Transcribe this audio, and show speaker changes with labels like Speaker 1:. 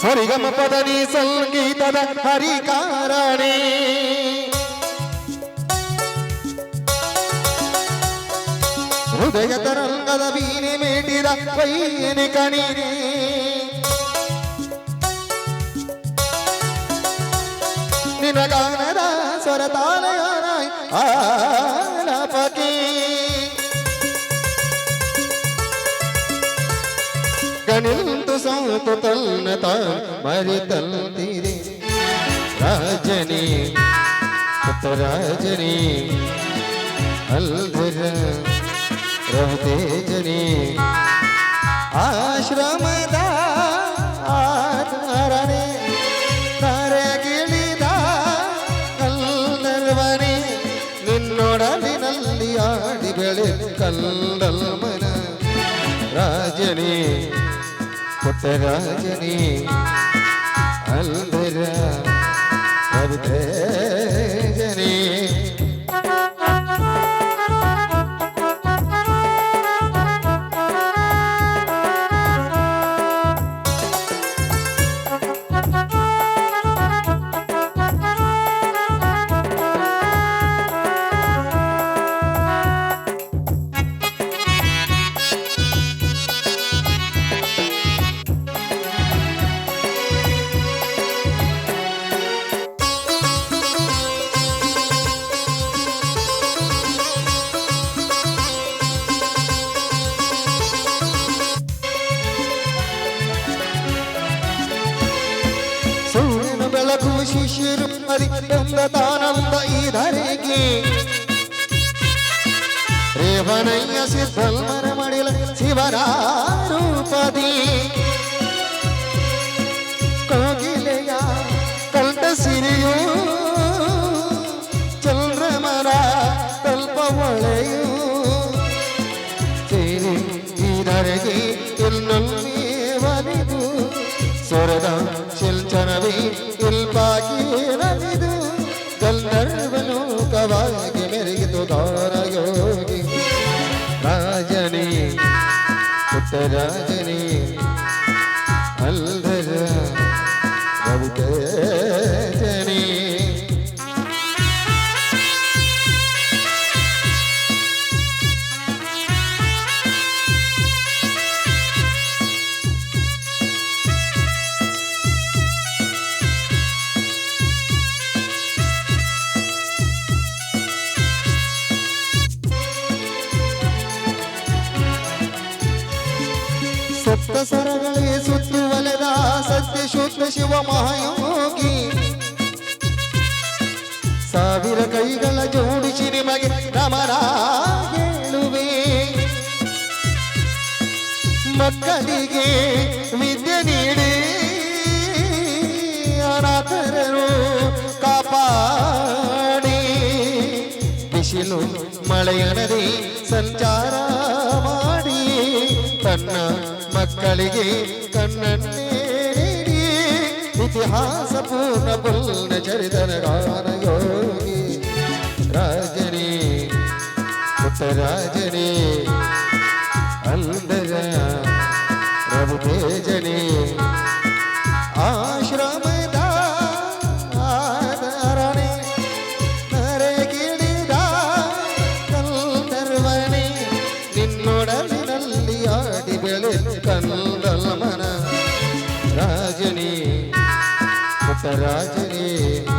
Speaker 1: சரிகம பதனி சங்கீதத ஹரிகாரணி హృదయ తరంగద వీని మేటిద పైని కణిని నిన గానద స్వరతానయానాయ్ ఆలపకీ ಸೌತು ತನ್ನ ತಾನ್ ಮರಿತಲ್ತಿರಿ ರಾಜನಿ ರಾಜನಿ ಅಲ್ಧರ ರಹುತೇಜನಿ ಆಶ್ರಮದ ಆಧಾರನೆ ಕರೆಗಿಳಿದ ಕಲ್ಲರ್ವನೆ ನಿನ್ನೊಡಲಿನಲ್ಲಿ ಆಡಿ ಕಲ್ಲಲ್ಮನ ರಾಜನಿ ಪುಟ್ಟರಾಜನಿ ಅಲ್ದರ ಶಿಶಿರು ಮರಿ ಎಂದ ತಾನಂದ ಈ ಧರೆಗೆ ರೇವನಯ್ಯ ಸಿದ್ಧಲ್ಮರ ಮಡಿಲ ಶಿವರ ರೂಪದಿ ಕೋಗಿಲೆಯ ಕಂಠ ಸಿರಿಯು ಚಂದ್ರಮರ ಕಲ್ಪ ಒಳೆಯು ಸೇರಿ ಈ ಧರೆಗೆ ಎಲ್ಲೊಮ್ಮೆ ಒಲಿದು ಸ್ವರದ ಶಿಲ್ಚನವೇ ಇಲ್ಪಾಗಿ ನಲಿದು ಗಂಧರ್ವನು ಕವಾಗಿ ಮೆರೆಗಿತು ದಾರಯೋಗಿ ರಾಜನೇ ಪುಟ್ಟರಾಜನೇ ಸಪ್ತ ಸುತ್ತು ಒಲೆದ ಸತ್ಯ ಶುದ್ಧ ಶಿವ ಮಹಾಯೋಗಿ. ಸಾವಿರ ಕೈಗಳ ಜೋಡಿಸಿ ನಿಮಗೆ ರಮರ ಹೇಳುವೆ. ಮಕ್ಕಳಿಗೆ ವಿದ್ಯೆ ನೀಡಿ ಅನಾಥರರು ಕಾಪಾಡಿ. ಬಿಸಿಲು ಮಳೆಯನದೆ ಸಂಚಾರ ಮಕ್ಕಳಿಗೆ ಕಣ್ಣನ್ನೇ ನೀಡಿ ಇತಿಹಾಸ ಪೂರ್ಣ ಪುಲ್ನ ಚರಿತನ ಗಾನ ಯೋಗಿ ರಾಜನೇ ಪುಟ್ಟರಾಜನೇ ಅಂದರ ರವಿತೇಜನೇ você.